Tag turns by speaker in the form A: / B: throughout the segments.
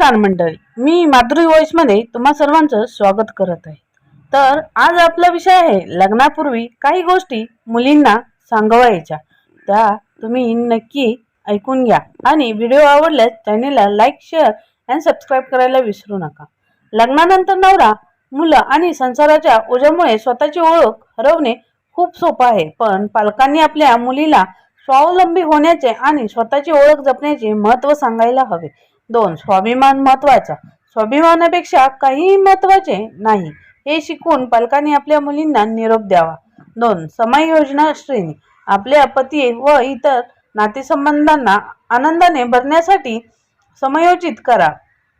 A: नमस्कार मंडळी. मी माधुरी मध्ये तुम्हा सर्वांचं स्वागत करत आहे. तर आज आपला विषय आहे लग्नापूर्वी काही गोष्टी मुलींना सांगवायच्या. त्या तुम्ही नक्की ऐकून घ्या. आणि व्हिडिओ आवडल्यास चॅनेलला लाईक शेअर आणि सबस्क्राईब करायला विसरू नका. लग्नानंतर नवरा मुलं आणि संसाराच्या ओझ्यामुळे स्वतःची ओळख हरवणे खूप सोपं आहे. पण पालकांनी आपल्या मुलीला स्वावलंबी होण्याचे आणि स्वतःची ओळख जपण्याचे महत्त्व सांगायला हवे. दोन स्वाभिमान महत्त्वाचा. स्वाभिमानापेक्षा काहीही महत्त्वाचे नाही. हे शिकून पालकांनी आपल्या मुलींना निरोप द्यावा. दोन समायोजना श्रेणी. आपल्या पती व इतर नातेसंबंधांना आनंदाने भरण्यासाठी समायोजित करा.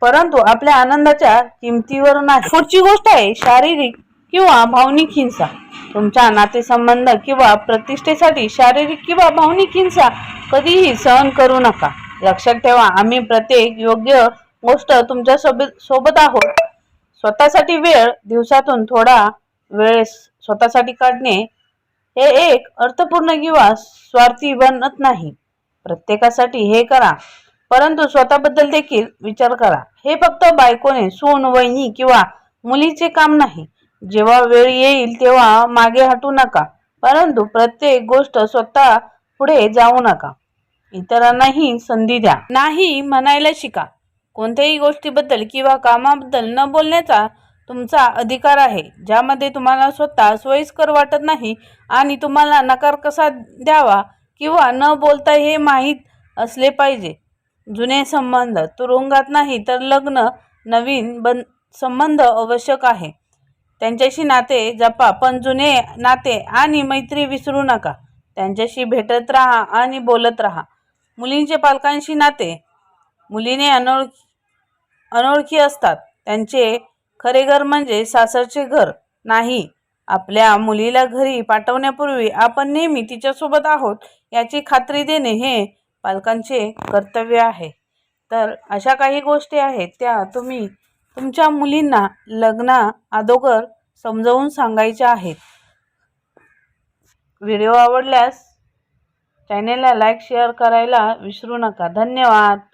A: परंतु आपल्या आनंदाच्या किमतीवर नाही. पुढची गोष्ट आहे शारीरिक किंवा भावनिक हिंसा. तुमच्या नातेसंबंध किंवा प्रतिष्ठेसाठी शारीरिक किंवा भावनिक हिंसा कधीही सहन करू नका. लक्षात ठेवा आम्ही प्रत्येक योग्य गोष्ट तुमच्यासोबत सोबत आहोत. स्वतःसाठी वेळ दिवसातून थोडा वेळ स्वतःसाठी काढणे हे एक अर्थपूर्ण किंवा स्वार्थी बनत नाही. प्रत्येकासाठी हे करा परंतु स्वतःबद्दल देखील विचार करा. हे फक्त बायकोने सून वहिनी किंवा मुलीचे काम नाही. जेव्हा वेळ येईल तेव्हा मागे हटू नका परंतु प्रत्येक गोष्ट स्वतः पुढे जाऊ नका. इतरांनाही संधी द्या. नाही म्हणायला शिका. कोणत्याही गोष्टीबद्दल किंवा कामाबद्दल न बोलण्याचा तुमचा अधिकार आहे. ज्यामध्ये तुम्हाला स्वतः सोयीस्कर वाटत नाही आणि तुम्हाला नकार कसा द्यावा किंवा न बोलता हे माहीत असले पाहिजे. जुने संबंध तुरुंगात नाही तर लग्न नवीन बन संबंध आवश्यक आहे. त्यांच्याशी नाते जपा पण जुने नाते आणि मैत्री विसरू नका. त्यांच्याशी भेटत राहा आणि बोलत राहा. मुलींचे पालकांशी नाते. मुलीने अनोळखी अनोळखी असतात. त्यांचे खरे घर म्हणजे सासरचे घर नाही. आपल्या मुलीला घरी पाठवण्यापूर्वी आपण नेहमी तिच्यासोबत आहोत याची खात्री देणे हे पालकांचे कर्तव्य आहे. तर अशा काही गोष्टी आहेत त्या तुम्ही तुमच्या मुलींना लग्ना अगोदर समजावून सांगायच्या आहेत. व्हिडिओ आवडल्यास चॅनेलला लाईक शेअर करायला विसरू नका. धन्यवाद.